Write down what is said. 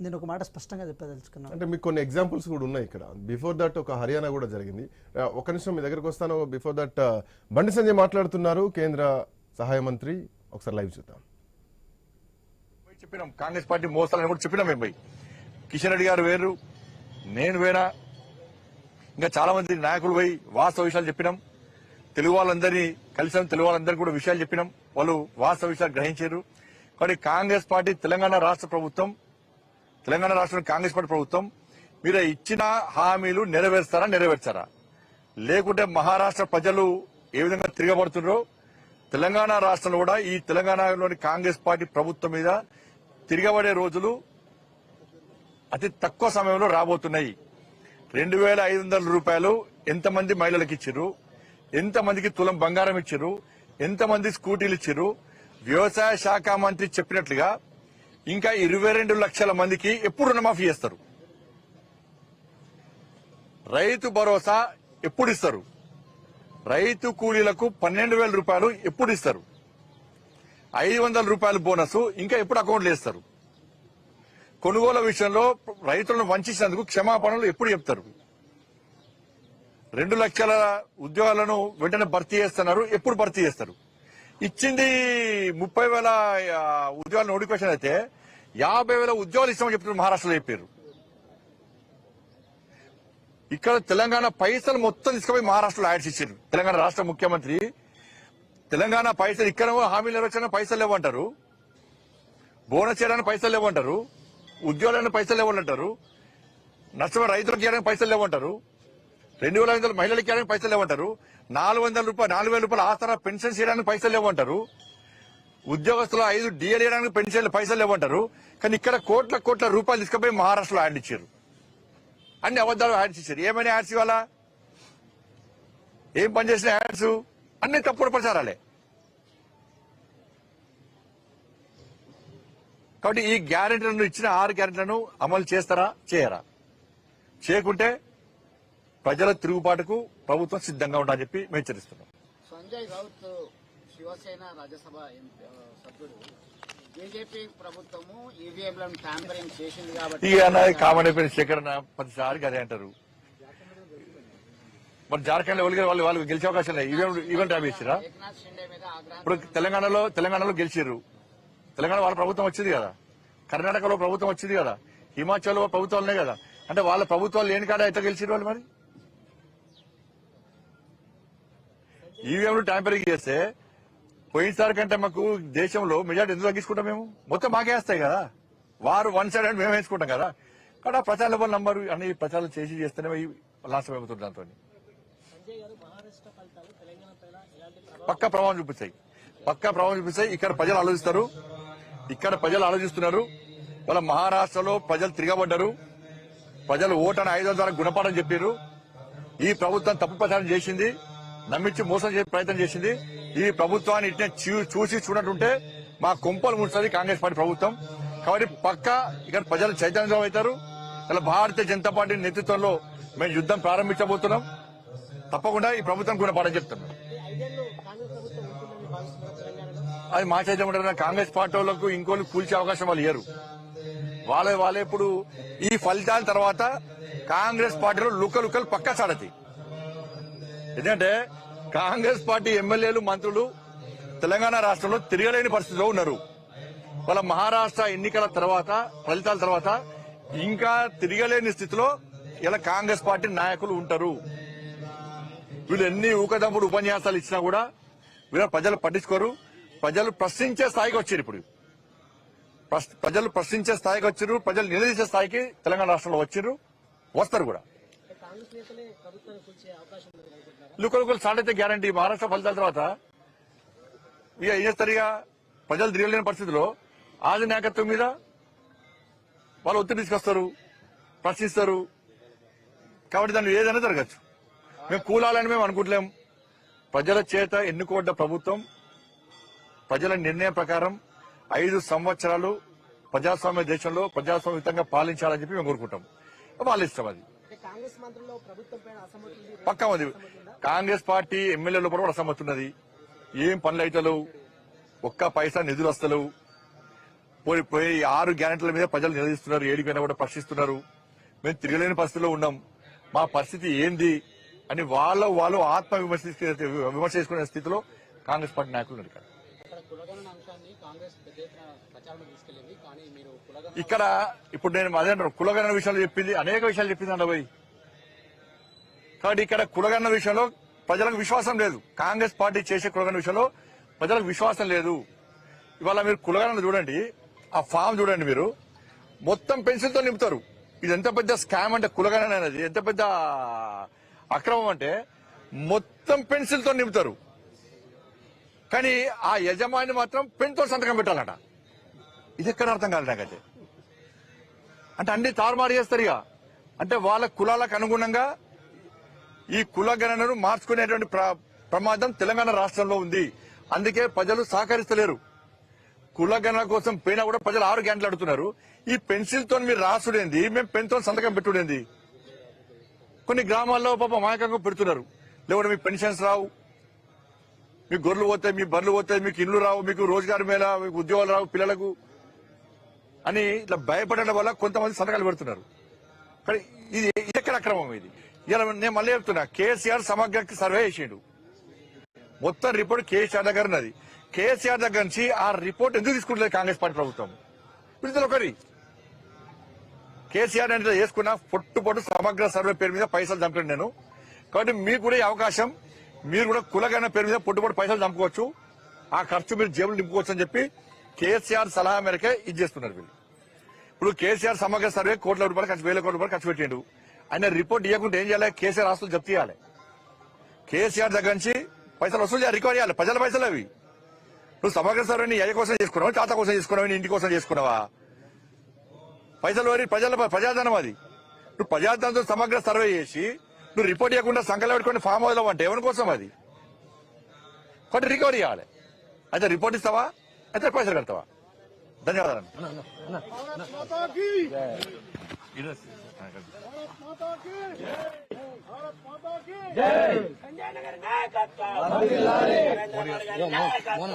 నేను ఒక మాట స్పష్టంగా చెప్పదలుచుకున్నాను. అంటే మీకు కొన్ని ఎగ్జాంపుల్స్ కూడా ఉన్నాయి ఇక్కడ. బిఫోర్ దట్ ఒక హర్యానా కూడా జరిగింది. ఒక నిమిషం మీ దగ్గరకు వస్తాను. బిఫోర్ దట్ బండి సంజయ్ మాట్లాడుతున్నారు. కేంద్ర సహాయ మంత్రి ఒకసారి లైవ్ చూద్దాం. పోయి చెప్పినాం. కాంగ్రెస్ పార్టీ మోసాలని కూడా చెప్పినాం మేము పోయి. కిషన్ రెడ్డి గారు వేరు నేను వేరా. ఇంకా చాలా మంది నాయకులు పోయి వాస్తవ విషయాలు చెప్పినాం. తెలుగు వాళ్ళందరినీ కలిసాం తెలుగు వాళ్ళందరికీ కూడా విషయాలు చెప్పినాం. వాళ్ళు వాస్తవ విషయాలు గ్రహించారు. కాబట్టి కాంగ్రెస్ పార్టీ తెలంగాణ రాష్ట్ర ప్రభుత్వం తెలంగాణ రాష్ట్రం కాంగ్రెస్ పార్టీ ప్రభుత్వం మీరు ఇచ్చిన హామీలు నెరవేర్స్తారా నెరవేర్చారా? లేకుంటే మహారాష్ట్ర ప్రజలు ఏ విధంగా తిరగబడుతున్నారో తెలంగాణ రాష్ట్రంలో కూడా ఈ తెలంగాణలోని కాంగ్రెస్ పార్టీ ప్రభుత్వం మీద తిరగబడే రోజులు అతి తక్కువ సమయంలో రాబోతున్నాయి. రెండు వేల ఐదు వందల రూపాయలు ఎంతమంది మహిళలకు ఇచ్చారు ఎంతమందికి తులం బంగారం ఇచ్చారు ఎంతమంది స్కూటీలు ఇచ్చారు వ్యవసాయ శాఖ మంత్రి చెప్పినట్లుగా ఇంకా ఇరవై రెండు లక్షల మందికి ఎప్పుడు రుణమాఫీ చేస్తారు? రైతు భరోసా ఎప్పుడు ఇస్తారు? రైతు కూలీలకు పన్నెండు వేల రూపాయలు ఎప్పుడు ఇస్తారు? ఐదు వందల రూపాయల బోనస్ ఇంకా ఎప్పుడు అకౌంట్లు వేస్తారు? కొనుగోలు విషయంలో రైతులను వంచినందుకు క్షమాపణలు ఎప్పుడు చెప్తారు? రెండు లక్షల ఉద్యోగాలను వెంటనే భర్తీ చేస్తున్నారు ఎప్పుడు భర్తీ చేస్తారు? ఇచ్చింది ముప్పై వేల ఉద్యోగాల నోటిఫికేషన్ అయితే యాభై వేల ఉద్యోగాలు ఇస్తామని చెప్తున్నారు మహారాష్ట్రలో చెప్పారు. ఇక్కడ తెలంగాణ పైసలు మొత్తం తీసుకుపోయి మహారాష్ట్రలో యాడ్స్ ఇచ్చారు. తెలంగాణ రాష్ట్ర ముఖ్యమంత్రి తెలంగాణ పైసలు ఇక్కడ హామీలు నెరవేర్చడానికి పైసలు లేవంటారు. బోనస్ చేయడానికి పైసలు లేవంటారు. ఉద్యోగాలను పైసలు లేవంటారు. నష్టం రైతులకు చేయడానికి పైసలు లేవంటారు. రెండు వేల ఐదు వందల మహిళలకు చేయడానికి పైసలు లేవంటారు. నాలుగు వందల రూపాయలు నాలుగు వేల రూపాయలు ఆసరా పెన్షన్ చేయడానికి పైసలు లేవంటారు. ఉద్యోగస్తులు ఐదు డిఎల్ చేయడానికి పెన్షన్ పైసలు లేవంటారు. కానీ ఇక్కడ కోట్ల కోట్ల రూపాయలు తీసుకుపోయి మహారాష్ట్రలో యాడ్ ఇచ్చారు. అన్ని అబద్దాలు యాడ్స్ ఇచ్చారు. ఏమైనా యాడ్స్ ఇవాళ ఏం పనిచేసిన యాడ్స్ అన్ని తప్పుడు ప్రచారాలే. కాబట్టి ఈ గ్యారెంటీలను ఇచ్చిన ఆరు గ్యారెంటీలను అమలు చేస్తారా? చేయరా? చేయకుంటే ప్రజల తిరుగుబాటుకు ప్రభుత్వం సిద్ధంగా ఉండాలని చెప్పి మేము హెచ్చరిస్తున్నాం. సంజయ్ రౌత్ శివసేన రాజ్యసభ సభ్యుడు. బీజేపీ ప్రభుత్వము ఈవీఎంలను ట్యాంపరింగ్ చేసింది కాబట్టి ఇక అన్నది కామన్ అయిపోయిన సేకరణ ప్రతిసారి అదే అంటారు. మరి జార్ఖండ్ వాళ్ళు వాళ్ళు గెలిచే అవకాశం లేదు. ఇచ్చిరా ఇప్పుడు తెలంగాణలో తెలంగాణలో గెలిచిర్రు. తెలంగాణ వాళ్ళ ప్రభుత్వం వచ్చింది కదా. కర్ణాటకలో ప్రభుత్వం వచ్చింది కదా. హిమాచల్లో ప్రభుత్వాలు ఉన్నాయి కదా. అంటే వాళ్ళ ప్రభుత్వాలు లేని కాడ ఎట్లా గెలిచిర్రు వాళ్ళు మరి? ఈవీఎంలు ట్యాంపరింగ్ చేస్తే పోయినసారి కంటే మాకు దేశంలో మెజార్టీ ఎందుకు తగ్గించుకుంటాం మేము? మొత్తం మాకే వేస్తాయి కదా. వారు వన్ సైడ్ అని మేము వేసుకుంటాం కదా. కానీ ఆ ప్రచార లెవెల్ నంబర్ అన్ని ప్రచారం చేసి చేస్తేనే లాస్ట్ అయిపోతుంది దాంతో. పక్క ప్రభావం చూపిస్తాయి. పక్క ప్రభావం చూపిస్తాయి. ఇక్కడ ప్రజలు ఆలోచిస్తారు. ఇక్కడ ప్రజలు ఆలోచిస్తున్నారు. వాళ్ళ మహారాష్ట్రలో ప్రజలు తిరగబడ్డారు. ప్రజలు ఓటని ఐదు ద్వారా గుణపాఠం చెప్పారు ఈ ప్రభుత్వం తప్పు ప్రచారం చేసింది. నమ్మించి మోసం చేసే ప్రయత్నం చేసింది. ఈ ప్రభుత్వాన్ని ఇట్నే చూ- చూసి చూడటుంటే మా కొంపలు ముడుస్తుంది కాంగ్రెస్ పార్టీ ప్రభుత్వం. కాబట్టి పక్క ఇక్కడ ప్రజలు చైతన్యం అవుతారు. ఇలా భారతీయ జనతా పార్టీ నేతృత్వంలో మేము యుద్ధం ప్రారంభించబోతున్నాం. తప్పకుండా ఈ ప్రభుత్వం గుణపాఠం చెప్తున్నాం అది మా చేద్దామంటారు కాంగ్రెస్ పార్టీ వాళ్ళకు ఇంకోళ్ళు కూల్చే అవకాశం వాళ్ళు ఇయ్యరు. వాళ్ళే వాళ్ళే ఇప్పుడు ఈ ఫలితాల తర్వాత కాంగ్రెస్ పార్టీలో లుక్కలుక్కలు పక్కా సాడతాయి ఎందుకంటే కాంగ్రెస్ పార్టీ ఎమ్మెల్యేలు మంత్రులు తెలంగాణ రాష్ట్రంలో తిరగలేని పరిస్థితిలో ఉన్నారు. వాళ్ళ మహారాష్ట్ర ఎన్నికల తర్వాత ఫలితాల తర్వాత ఇంకా తిరగలేని స్థితిలో ఇలా కాంగ్రెస్ పార్టీ నాయకులు ఉంటారు. వీళ్ళు ఎన్ని ఊకదంపుడు ఉపన్యాసాలు ఇచ్చినా కూడా వీళ్ళ ప్రజలు పట్టించుకోరు. ప్రజలు ప్రశ్నించే స్థాయికి వచ్చారు ఇప్పుడు. ప్రశ్- ప్రజలు ప్రశ్నించే స్థాయికి వచ్చారు. ప్రజలు నిలదీసే స్థాయికి తెలంగాణ రాష్ట్రంలో వచ్చారు. వస్తారు కూడా. లుకలుకలు లుకలు గ్యారంటీ. మహారాష్ట్ర ఫలితాల తర్వాత ఇక ఏం చేస్తారు ప్రజలు తిరగలేని పరిస్థితిలో ఆది నాయకత్వం మీద వాళ్ళు ఒత్తిడి తీసుకొస్తారు ప్రశ్నిస్తారు. కాబట్టి దాన్ని ఏదైనా జరగచ్చు. మేము కూలాలని మేము అనుకుంటలేం. ప్రజల చేత ఎన్నుకోబడ్డ ప్రభుత్వం ప్రజల నిర్ణయం ప్రకారం ఐదు సంవత్సరాలు ప్రజాస్వామ్య దేశంలో ప్రజాస్వామ్యయుతంగా పాలించాలని చెప్పి మేము కోరుకుంటాం. వాళ్ళు ఇష్టం అది. పక్కా ఉంది. కాంగ్రెస్ పార్టీ ఎమ్మెల్యేల కూడా అసమ్మతి ఉన్నది ఏం పనులు అవుతలేవు ఒక్క పైసా నిధులు వస్తలేవు పోయి ఆరు గ్యారెంటీల మీద ప్రజలు నిలదీస్తున్నారు. ఏడికైనా కూడా ప్రశ్నిస్తున్నారు. మేము తిరగలేని పరిస్థితిలో ఉన్నాం. మా పరిస్థితి ఏంది అని వాళ్ళ వాళ్ళు ఆత్మ విమర్శ విమర్శ చేసుకునే స్థితిలో కాంగ్రెస్ పార్టీ నాయకులు ఉన్నారు ఇక్కడ. ఇక్కడ కులగణన అంశాన్ని కాంగ్రెస్ పెద్ద ఎత్తున ప్రచారం తీసుకెళ్ళింది. కానీ మీరు కులగణన ఇక్కడ ఇప్పుడు నేను అదే అంటాను కులగణ విషయాలు చెప్పింది అనేక విషయాలు చెప్పింది అండబోయ్ కాబట్టి ఇక్కడ కులగన్న విషయంలో ప్రజలకు విశ్వాసం లేదు. కాంగ్రెస్ పార్టీ చేసే కులగన్న విషయంలో ప్రజలకు విశ్వాసం లేదు. ఇవాళ మీరు కులగణను చూడండి ఆ ఫామ్ చూడండి మీరు. మొత్తం పెన్సిల్తో నింపుతారు. ఇది ఎంత పెద్ద స్కామ్ అంటే కులగణన అనేది ఎంత పెద్ద అక్రమం అంటే మొత్తం పెన్సిల్తో నింపుతారు. కానీ ఆ యజమాని మాత్రం పెన్తో సంతకం పెట్టాలట. ఇది ఎక్కడ అర్థం కాదు నాకైతే. అంటే అన్ని తారుమారు చేస్తారు ఇక. అంటే వాళ్ళ కులాలకు అనుగుణంగా ఈ కులగణనను మార్చుకునేటువంటి ప్ర- ప్రమాదం తెలంగాణ రాష్ట్రంలో ఉంది. అందుకే ప్రజలు సహకరిస్తలేరు. కులగణన కోసం పోయినా కూడా ప్రజలు ఆరు గంటలు అడుగుతున్నారు. ఈ పెన్సిల్తో మీరు రాసుడేంది? మేము పెన్తో సంతకం పెట్టుడేంది? కొన్ని గ్రామాల్లో పాప మాయకంగా పెడుతున్నారు. లేకుంటే మీ పెన్షన్స్ రావు. మీ గొర్రెలు పోతాయి మీ బర్రెలు పోతాయి మీకు ఇల్లు రావు మీకు రోజుగారు మేళ మీకు ఉద్యోగాలు రావు పిల్లలకు అని ఇట్లా భయపడడం వల్ల కొంతమంది సంతకాలు పెడుతున్నారు. కానీ ఇది ఇది ఎక్కడ అక్రమం ఇది? ఇలా నేను మళ్ళీ చెప్తున్నా కేసీఆర్ సమగ్ర సర్వే చేసిండు. మొత్తం రిపోర్ట్ కేసీఆర్ దగ్గర ఉన్నది. కేసీఆర్ దగ్గర నుంచి ఆ రిపోర్ట్ ఎందుకు తీసుకుంటలేదు కాంగ్రెస్ పార్టీ ప్రభుత్వం? విడుదల ఒకరి కేసీఆర్ అంటే చేసుకున్న పొట్టు పొట్టు సమగ్ర సర్వే పేరు మీద పైసలు చంపాను నేను. కాబట్టి మీకు కూడా ఈ అవకాశం మీరు కూడా కులగైన పేరు మీద పొట్టు పొట్టు పైసలు చంపుకోవచ్చు. ఆ ఖర్చు మీరు జేబులు నింపుకోవచ్చు అని చెప్పి కేసీఆర్ సలహా మేరకే ఇది చేస్తున్నారు వీళ్ళు. ఇప్పుడు కేసీఆర్ సమగ్ర సర్వే కోట్ల రూపాయలు ఖర్చు వేల కోట్ల రూపాయలు ఖర్చు పెట్టిండు. ఆయన రిపోర్ట్ ఇవ్వకుండా ఏం చేయాలి? కేసీఆర్ ఆస్తులు జప్తి చేయాలి. కేసీఆర్ దగ్గర నుంచి పైసలు వసూలు చేయాలి రికవర్ చేయాలి. ప్రజల పైసలు అవి. నువ్వు సమగ్ర సర్వే నీ అయ్య కోసం చేసుకున్నావా? తాత కోసం చేసుకున్నావా? ఇంటి కోసం చేసుకున్నావా? పైసలు వరి ప్రజల ప్రజాధనం అది. నువ్వు ప్రజాధనంతో సమగ్ర సర్వే చేసి నువ్వు రిపోర్ట్ ఇవ్వకుండా సంకలం పెట్టుకుని ఫామ్ హౌస్ అంటే ఎవరి కోసం అది? కాబట్టి రికవరీ చేయాలి అయితే రిపోర్ట్ ఇస్తావా? అయితే పైసలు కడతావా? ధన్యవాదాలు. మోన